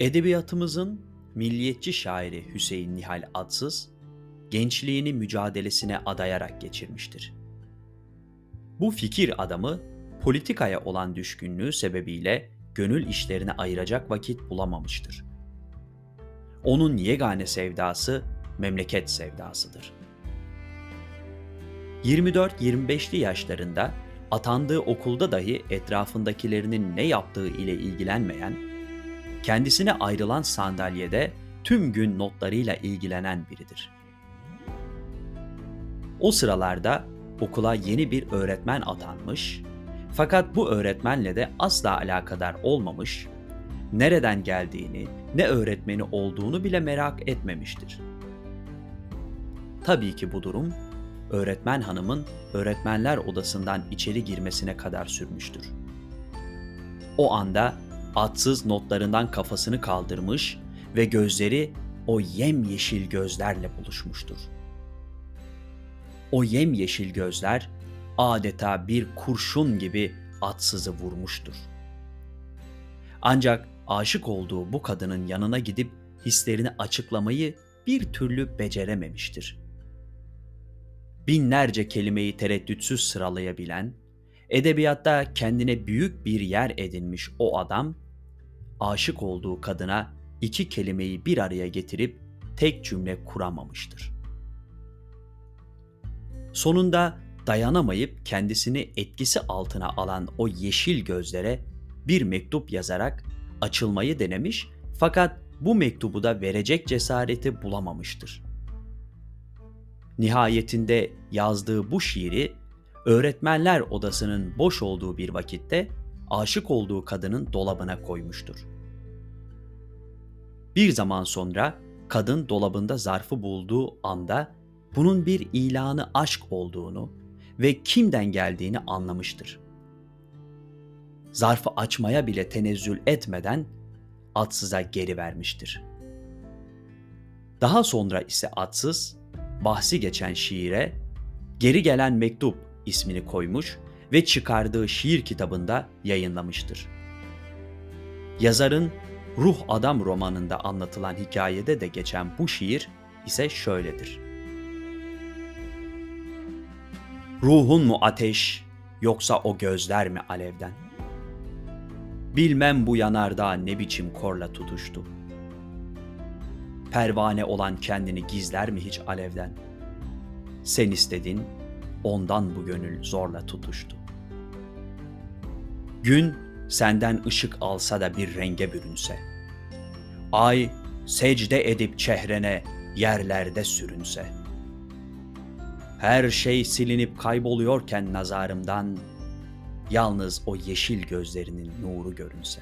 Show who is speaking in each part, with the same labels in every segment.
Speaker 1: Edebiyatımızın milliyetçi şairi Hüseyin Nihal Adsız, gençliğini mücadelesine adayarak geçirmiştir. Bu fikir adamı politikaya olan düşkünlüğü sebebiyle gönül işlerine ayıracak vakit bulamamıştır. Onun yegane sevdası memleket sevdasıdır. 24-25'li yaşlarında atandığı okulda dahi etrafındakilerinin ne yaptığı ile ilgilenmeyen, kendisine ayrılan sandalyede tüm gün notlarıyla ilgilenen biridir. O sıralarda okula yeni bir öğretmen atanmış fakat bu öğretmenle de asla alakadar olmamış, nereden geldiğini, ne öğretmeni olduğunu bile merak etmemiştir. Tabii ki bu durum öğretmen hanımın öğretmenler odasından içeri girmesine kadar sürmüştür. O anda atsız notlarından kafasını kaldırmış ve gözleri o yemyeşil gözlerle buluşmuştur. O yemyeşil gözler adeta bir kurşun gibi atsızı vurmuştur. Ancak aşık olduğu bu kadının yanına gidip hislerini açıklamayı bir türlü becerememiştir. Binlerce kelimeyi tereddütsüz sıralayabilen, edebiyatta kendine büyük bir yer edinmiş o adam, aşık olduğu kadına iki kelimeyi bir araya getirip tek cümle kuramamıştır. Sonunda dayanamayıp kendisini etkisi altına alan o yeşil gözlere bir mektup yazarak açılmayı denemiş fakat bu mektubu da verecek cesareti bulamamıştır. Nihayetinde yazdığı bu şiiri öğretmenler odasının boş olduğu bir vakitte aşık olduğu kadının dolabına koymuştur. Bir zaman sonra kadın dolabında zarfı bulduğu anda bunun bir ilanı aşk olduğunu ve kimden geldiğini anlamıştır. Zarfı açmaya bile tenezzül etmeden atsıza geri vermiştir. Daha sonra ise atsız bahsi geçen şiire Geri Gelen Mektup ismini koymuş ve çıkardığı şiir kitabında yayınlamıştır. Yazarın Ruh Adam romanında anlatılan hikayede de geçen bu şiir ise şöyledir. Ruhun mu ateş yoksa o gözler mi alevden? Bilmem bu yanardağ ne biçim korla tutuştu. Pervane olan kendini gizler mi hiç alevden? Sen istedin, ondan bu gönül zorla tutuştu. Gün senden ışık alsa da bir renge bürünse. Ay secde edip çehrene yerlerde sürünse.'' Her şey silinip kayboluyorken nazarımdan yalnız o yeşil gözlerinin nuru görünse.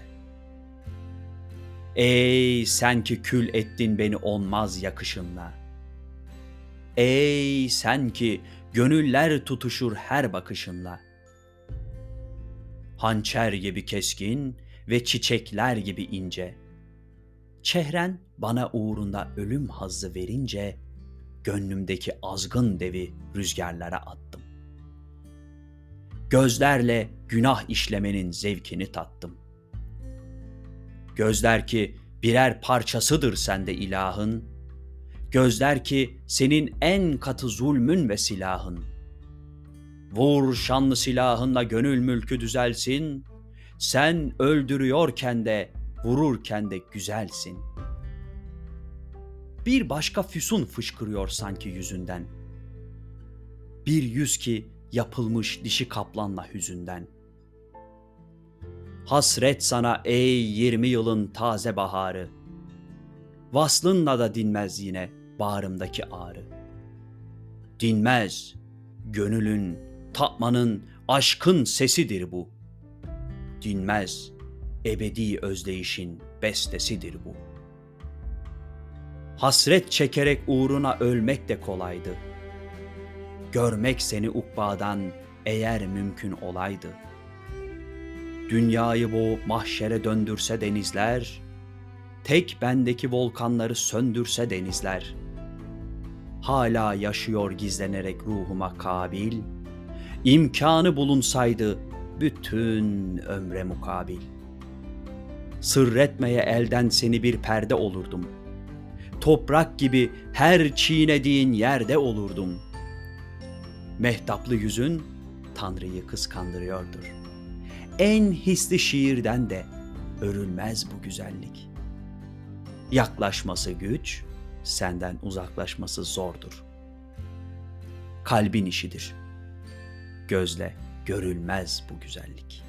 Speaker 1: Ey sen ki kül ettin beni onmaz yakışınla. Ey sen ki gönüller tutuşur her bakışınla. Hançer gibi keskin ve çiçekler gibi ince. Çehren bana uğrunda ölüm hazzı verince gönlümdeki azgın devi rüzgarlara attım. Gözlerle günah işlemenin zevkini tattım. Gözler ki birer parçasıdır sende ilahın. Gözler ki senin en katı zulmün ve silahın. Vur şanlı silahınla gönül mülkü düzelsin. Sen öldürüyorken de vururken de güzelsin.'' bir başka füsun fışkırıyor sanki yüzünden. Bir yüz ki yapılmış dişi kaplanla hüzünden. Hasret sana ey yirmi yılın taze baharı. Vaslınla da dinmez yine bağrımdaki ağrı. Dinmez, gönülün, tatmanın, aşkın sesidir bu. Dinmez, ebedi özdeyişin bestesidir bu.'' Hasret çekerek uğruna ölmek de kolaydı. Görmek seni ukbadan eğer mümkün olaydı. Dünyayı boğup mahşere döndürse denizler, tek bendeki volkanları söndürse denizler. Hala yaşıyor gizlenerek ruhuma kabil, imkanı bulunsaydı bütün ömre mukabil. Sırretmeye elden seni bir perde olurdum. Toprak gibi her çiğnediğin yerde olurdum. Mehtaplı yüzün Tanrı'yı kıskandırıyordur. En hisli şiirden de örülmez bu güzellik. Yaklaşması güç, senden uzaklaşması zordur. Kalbin işidir. Gözle görülmez bu güzellik.''